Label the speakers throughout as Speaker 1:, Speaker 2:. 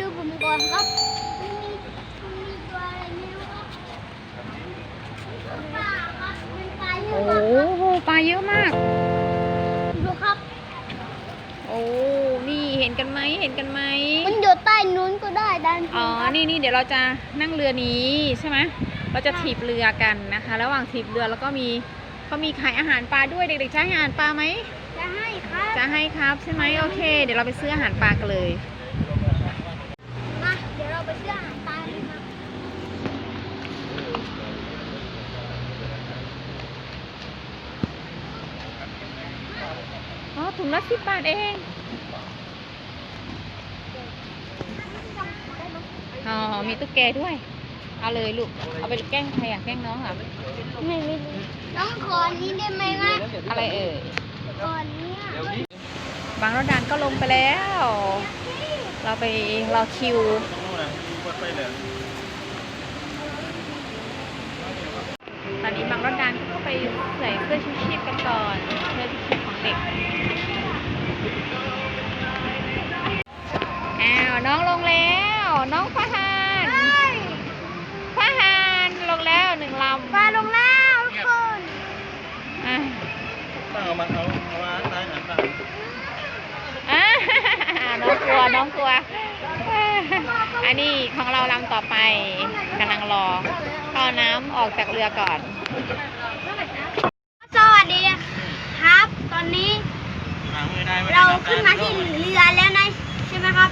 Speaker 1: ดูผมก่อนครับมันมีมันมีตัวอะไรไม่รู้ครับปลาครับมันปลาเย
Speaker 2: โอ้
Speaker 1: อะมากครับ
Speaker 2: โหปลาเยอะมาก
Speaker 1: ดูครับ
Speaker 2: โอ้นี่เห็นกันไหมเห็นกันไหม
Speaker 1: มันอยู่ใต้นู้นก็ได้ด้าน
Speaker 2: อ๋อนี่นี่เดี๋ยวเราจะนั่งเรือนี้ใช่ไหมเราจะถีบเรือกันนะคะ ระหว่างถีบเรือแล้วก็มีก็มีขายอาหารปลาด้วยเด็กๆจะให้อาหารปลาไหม
Speaker 1: จะให้ครับ
Speaker 2: จะให้ครับใช่ไหมโอเค เดี๋ยวเราไปซื้ออาหารปลากันเลย
Speaker 1: มาเดี๋ยวเราไปซื้ออาหารปลาเลยครับ
Speaker 2: อ๋อ ถุง ละสิบบาทเอง อ๋อ มีตุ๊กแกด้วย เอาเลยลูก เอาไปแกล้งใครอะ แกล้งน้องเหรอ
Speaker 1: ไม่ไม่รู้น้องขออันนี้ได้ไหมนะ
Speaker 2: อะไรเอ่ย
Speaker 1: ขออันเนี้ย
Speaker 2: บางรถดานก็ลงไปแล้ว เราไปรอคิวตอนนี้บางรถดานก็ไปใส่เสื้อชูชีพกันก่อนเสื้อชูชีพของเด็ก น้อง
Speaker 1: ก
Speaker 2: ลัวน้องกลัว อันนี้ของเราลำต่อไปกำลังรอเข้าน้ำออกจากเรือก่อน
Speaker 1: สวัสดีครับ ตอนนี้
Speaker 3: หามือได้ไหม
Speaker 1: เราขึ้นมาที่เรือแล้วนะใช่ไหมครับ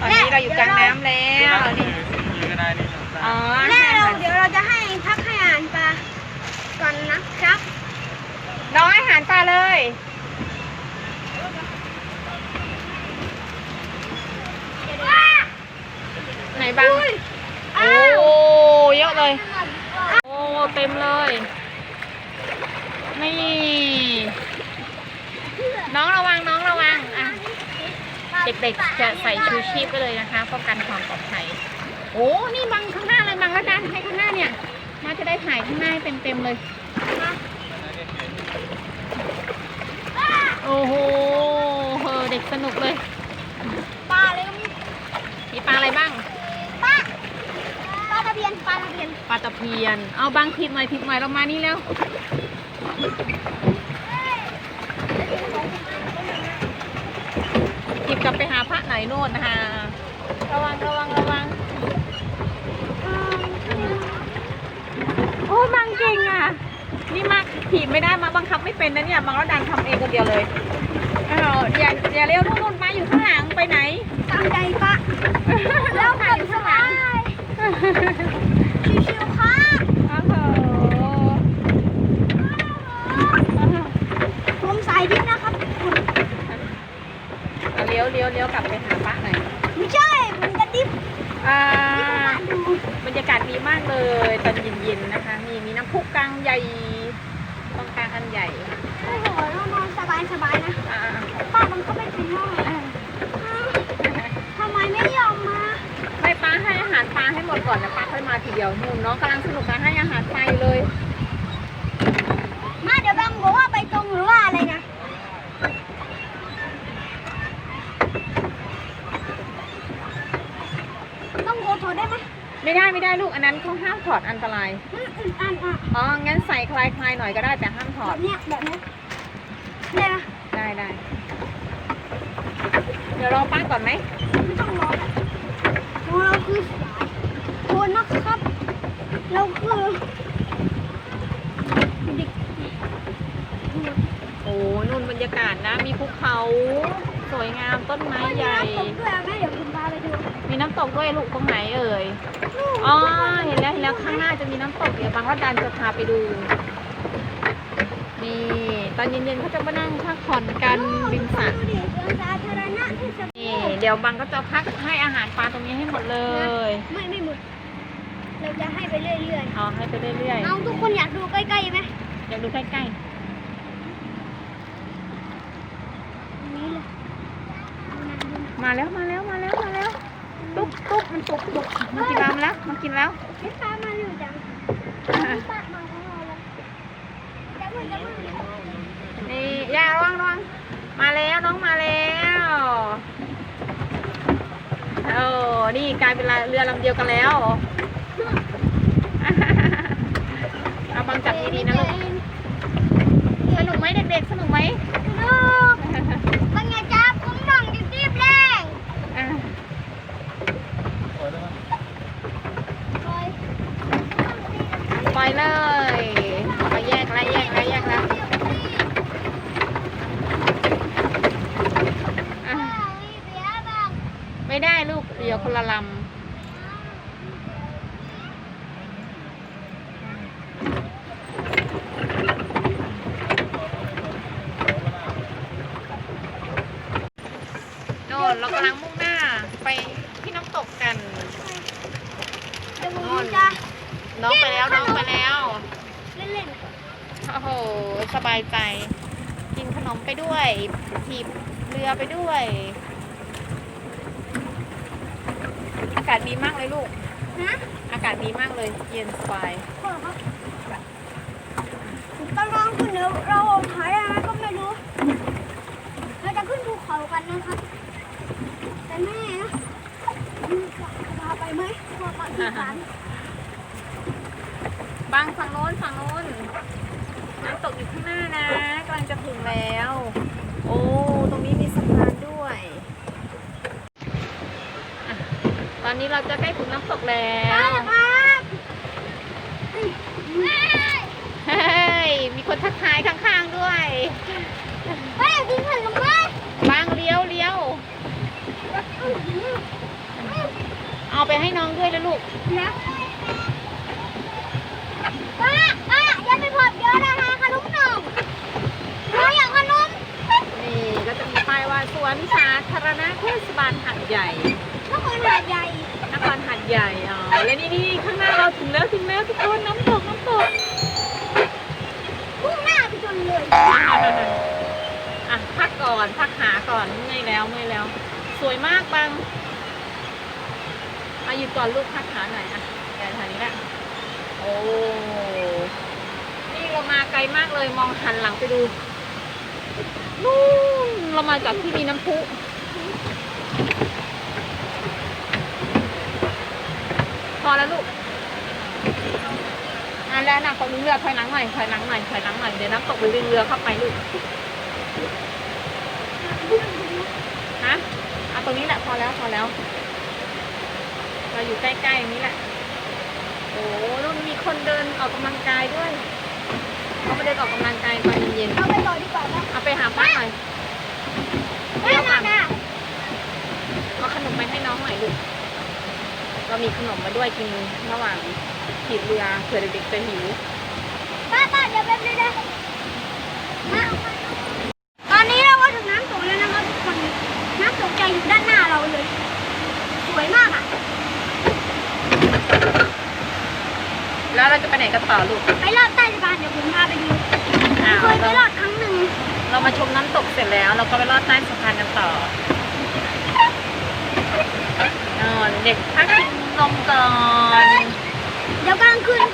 Speaker 2: ตอนนี้เราอยู่กลางน้ำแล้วนี่
Speaker 3: มือก็ได้นี่
Speaker 2: อ๋อ
Speaker 1: และเราเดี๋ยวเราจะให้พักให้อาหารปลาก่อนนะครับ
Speaker 2: น้องให้อาหารปลาเลย ไห นบ้าง โอ้เยอะเลย โอ้เต็มเลย นี่ น้องระวังน้องระวังอะเด็กๆจะใส่ชูชีพไปเลยนะคะป้องกันความปลอดภัย โอ้นี่บังข้างหน้าเลยบังแล้วดันให้ข้างหน้าเนี่ยน่าจะได้ถ่ายข้างหน้าให้เต็มๆเลยโอ้โหเฮอเด็กสนุกเลย
Speaker 1: ปลาเลยก็มี
Speaker 2: มีปลาอะไรบ้าง
Speaker 1: ปลาปลาตะเพียนปลาตะเพียน
Speaker 2: ปลาตะเพียน เอาบางทิปหน่อยทิปหน่อยเรามานี่แล้วทิปกลับไปหาพระไหนโน่นนะคะระวังระวังระวังโอ้บางเก่งอะ นี่มากถีบไม่ได้มาบังคับไม่เป็นนะเนี่ยบางแล้วดันทำเองคนเดียวเลยอ้าวอย่าอย่าเร็วทุกคนมาอยู่ข้างหลังไปไหน
Speaker 1: ตามใจปะแล้วกลับสบาย ชิวๆค่ะ
Speaker 2: โอ้โห
Speaker 1: ผมสายดินนะครับ
Speaker 2: เอาเลี้ยวเลี้ยวเลี้ยวกลับไปหาป้าหน่อย
Speaker 1: ไม่ใช่ผมจะดิบ
Speaker 2: อ่า
Speaker 1: ดู
Speaker 2: บรรยากาศดีมากเลยตอนเย็นๆนะคะ มีมีน้ำพุกลางใหญ่ตรงกลางอันใหญ่
Speaker 1: โอ้โหเรานอนสบายๆนะ
Speaker 2: อ่า
Speaker 1: ป้ามันก็ไม่เป็นห้องอะทำไมไม่ยอมมา
Speaker 2: ไม่ป้าให้ อาหารปลาให้หมดก่อนนะป้าค่อยมาทีเดียวนู่นน้องกำลังสนุกนะให้อาหารปลาอยู่เลย
Speaker 1: มาเดี๋ยวบังบอกว่าไปตรงหรือว่าอะไรนะต้องโกโทรได้ไหม
Speaker 2: ไม่ได้ไม่ได้ลูกอันนั้นเขาห้ามถอดอันตราย
Speaker 1: อืมอืมอ่านอะ
Speaker 2: อ๋องั้นใส่คลายคลายๆหน่อยก็ได้แต่ห้ามถอ
Speaker 1: แบ
Speaker 2: ด
Speaker 1: บเนี้ยแบบเนี้ยเนี่ยนะ
Speaker 2: ได้ได้เดี๋ยวรอป้าก่อนไหม
Speaker 1: ไม่ต้องรอแล้วเราคือโค นนะครับเราคือเด็ก
Speaker 2: โอ้นู่นบรรยากาศนะ มีภูเขาสวยงามต้นไม้ใหญ่
Speaker 1: ผมด้วยแม่เดี๋ยวคุณพาไปดู
Speaker 2: มีน้ำตกด้วยลูกตรงไหนเอ่ย อ๋อ เห็นแล้วเห็นแล้วข้างหน้าจะมีน้ำตกเดี๋ยวบางรัดดันจะพาไปดู นี่ตอนเย็นๆเขาจะมานั่งพักผ่อนกันริมสระ
Speaker 1: ดูดิสวนสาธารณะที่ส
Speaker 2: นี่เดี๋ยวบางก็จะพักให้อาหารปลาตรงนี้ให้หมดเลย
Speaker 1: ไม่ไม่หมด เราจะให้ไปเรื่อย
Speaker 2: เอาให้ไปเรื่อย
Speaker 1: ๆเอาทุกคนอยากดูใกล้ๆไหม
Speaker 2: ๆอยากดูใกล้
Speaker 1: อันนี้เลยดูนะดูนะ
Speaker 2: ๆ มาแล้วมาแล้วมาแล้วมาแล้วตุ๊กตุ๊กมันตุ๊กตุ๊กมันกินน้ำแล้วมันกินแล้ว
Speaker 1: เฮ้ยป้ามาอยู่จังป้ามาของเราแล้วจับมือจับมือ
Speaker 2: นี่ย่าระวังระวังมาแล้วน้องมาแล้วโอ้นี่กลายเป็นเรือลำเดียวกันแล้ว เอา บังจับดีๆนะลูก สนุกไหมเด็กๆ สนุกไหม
Speaker 1: สนุกงจ๊ะผมหน่องรีบๆแรง
Speaker 2: อะ
Speaker 3: ปล่อยได้ไหม
Speaker 1: โอ้ย
Speaker 2: ปล่อยเลยเอาไปแยกแล้วแยกแล้วแยกแล้วอะ
Speaker 1: เสียบ้าง
Speaker 2: ไม่ได้ลูก เดี๋ยวคนละลำโน่นเรากำลังมุ่งหน้าไปที่น้ำตกกัน
Speaker 1: เดี๋ยวผมจะ
Speaker 2: น้องไปแล้วน้องไปแล้ว
Speaker 1: เล่น
Speaker 2: โอ้โหสบายใจ กินขนมไปด้วยถีบเรือไปด้วย อากาศดีมากเลยลูก
Speaker 1: ๆนะ
Speaker 2: อากาศดีมากเลย เย็นสบาย
Speaker 1: ขอครับกำลังขึ้นเดี๋ยวเราหายอะไรก็ไม่รู้ เราจะขึ้นภูเขากันนะครับ แต่แม่นะพาไปไหมพาไปที่ศาน
Speaker 2: บางฝั่งโน้นฝั่งโน้นน้ำตกอยู่ข้างหน้านะกำลังจะถึงแล้ว โอ้ตรงนี้มีสะพานด้วยอตอนนี้เราจะใกล้ถึงน้ำตกแล้ว
Speaker 1: ครับแม่
Speaker 2: เฮ้ย มีคนทักทายข้างๆด้วย
Speaker 1: แม่กินขนมไหม
Speaker 2: บางเลี้ยวเลี้ยว เอาไปให้น้องด้วยนะลูก
Speaker 1: นะป้าป้าอย่าไปพบเยอะนะคะขนมหน่องเราอยากขนม
Speaker 2: นี่ก็จะมีป้ายว่าสวนสาธารณะเทศบาลหัดใหญ่
Speaker 1: นครหาดใหญ่
Speaker 2: นครหัดใหญ่อ๋อแล้วนี่นี่ข้างหน้าเราถึงแล้วถึงแล้วทุกคนน้ำตกน้ำตก
Speaker 1: พุ่งหน้าไปชนเลย
Speaker 2: อะพักก่อนพักหาก่อนเมื่อยแล้วเมื่อยแล้ว สวยมากบัง มาหยุดก่อนลูกพักหาหน่อยอะแกทางนี้แหละโอ้นี่เรามาไกลมากเลยมองหันหลังไปดูนู่นเรามาจากที่มีน้ำพุพอแล้วลูกอะแล้วนะตรงนี้เรือถอยหลังหน่อยถอยหลังหน่อยถอยหลังหน่อยเดี๋ยวน้ำตกไปดึงเรือเข้าไปลูกฮะเอาตรงนี้แหละพอแล้วพอแล้ว เราอยู่ใกล้ๆอย่างนี้แหละ โอ้นู่นมีคนเดินออกกำลังกายด้วย เขามาเดินออกกำลังกายตอนเย็น
Speaker 1: เอาไปต่อดีกว่านะ
Speaker 2: ๆเอาไปหาป้าหน่อย
Speaker 1: แม่มาค่ะ
Speaker 2: เอาขนมไปให้น้องหน่อยลูก เรามีขนมมาด้วยกินระหว่างขี่เรือเผื่อเด็กๆจะหิว
Speaker 1: ป้าป้าเดี๋ยวแป๊บนึงนะมาตอนนี้เราก็ถึงน้ำตกแล้วนะครับทุกคน น้ำตกจะอยู่ด้านหน้าเราเลย สวยมากอะ
Speaker 2: แล้วเราจะ ไปไหนกันต่อลูก
Speaker 1: ไปลอดใต้สะพานเดี๋ยวผมพาไปดู
Speaker 2: อ่า
Speaker 1: เคยไปล
Speaker 2: เรา
Speaker 1: อดครั้งหนึ่ง
Speaker 2: เรามาชมน้ำตกเสร็จแล้ว เราก็ไปลอดใต้สะพานกันต่อนอนเด็กพักกินนมก่อน
Speaker 1: เดี๋ยวกลางคืน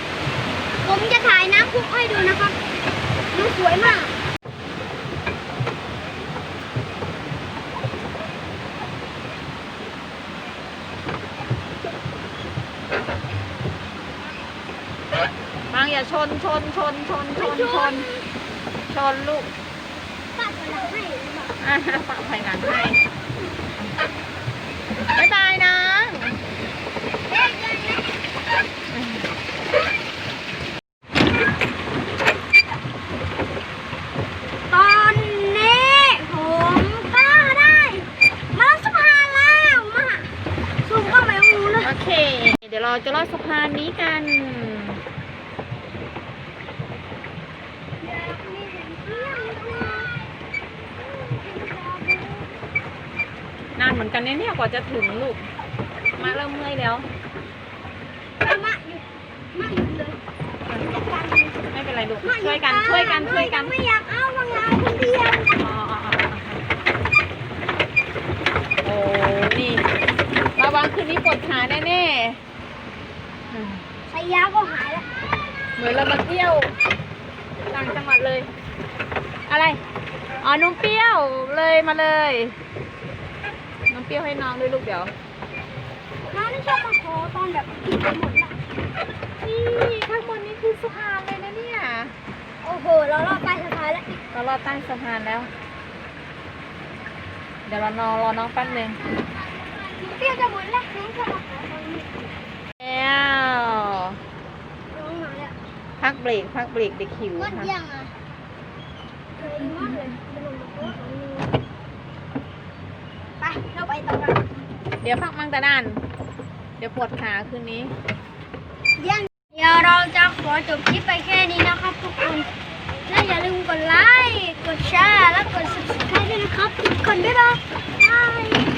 Speaker 1: ผมจะถ่ายน้ำพุให้ดูนะครับมันสวยมาก
Speaker 2: อย่าชนชนชนชนชนชนชนลูก
Speaker 1: ป้าจะหลังให้หรือเปล่า
Speaker 2: อะฝากภายหลังให้บ๊ายบายนะ
Speaker 1: ตอนนี้ผมก็ได้ มาสะพานแล้วมาซูมเข้าไปตรงนู้นเลย
Speaker 2: โอเค เดี๋ยวเราจะลอดสะพานนี้กัน นาน เหมือนกันเนี่ยเนี่ยกว่าจะถึงลูก มาเริ่มเมื่อยแล้ว
Speaker 1: มาหยุดมาหยุดเลย
Speaker 2: ไม่เป็นไรลูก ช่วยกัน ช่วยกัน ช่วยกัน
Speaker 1: ไม่อยากเอาบางงาคนเดียว
Speaker 2: โอ้นี่ระวังคืนนี้ปวดขาแน่ๆอืม
Speaker 1: ใช้ยาก็หายแล้ว
Speaker 2: เหมือนเรามาเที่ยวต่างจังหวัดเลย อะไร อ๋อนุ่มเปรี้ยวเลยมาเลย รี้ยวให้น้องด้วยลูกเดี๋ยว
Speaker 1: น้าไม่ชอบมาขอตอนแบบกินไปหมดละ
Speaker 2: นี่ข้างบนนี้คือสะพานเลยนะเนี่ย
Speaker 1: โอ้โห เราลอดใต้สะพานแล้ว
Speaker 2: เรารอดใต้สะพานแล้ว เดี๋ยวเรานอรอน้องแป๊บนึง
Speaker 1: เปรี้ยวจะหมดแล้วน้องจะมาขอตอนนี้
Speaker 2: แล้ว
Speaker 1: น้องมาแล้ว
Speaker 2: พักเบรกพักเบรกเด็กหิว
Speaker 1: งด
Speaker 2: ค่ะ
Speaker 1: ยังอะเคยมากเลยเป็นลมตัวของมือไป เราไปต่อกัน
Speaker 2: เดี๋ยวพักมั่งตะด้าน เดี๋ยวปวดขาคืนนี้
Speaker 1: ยังเดี๋ยวเราจะขอจบคลิปไปแค่นี้นะครับทุกคน และอย่าลืมกดไลค์ กดแชร์ และกด subscribe ด้วยนะครับทุกคน บ๊ายบาย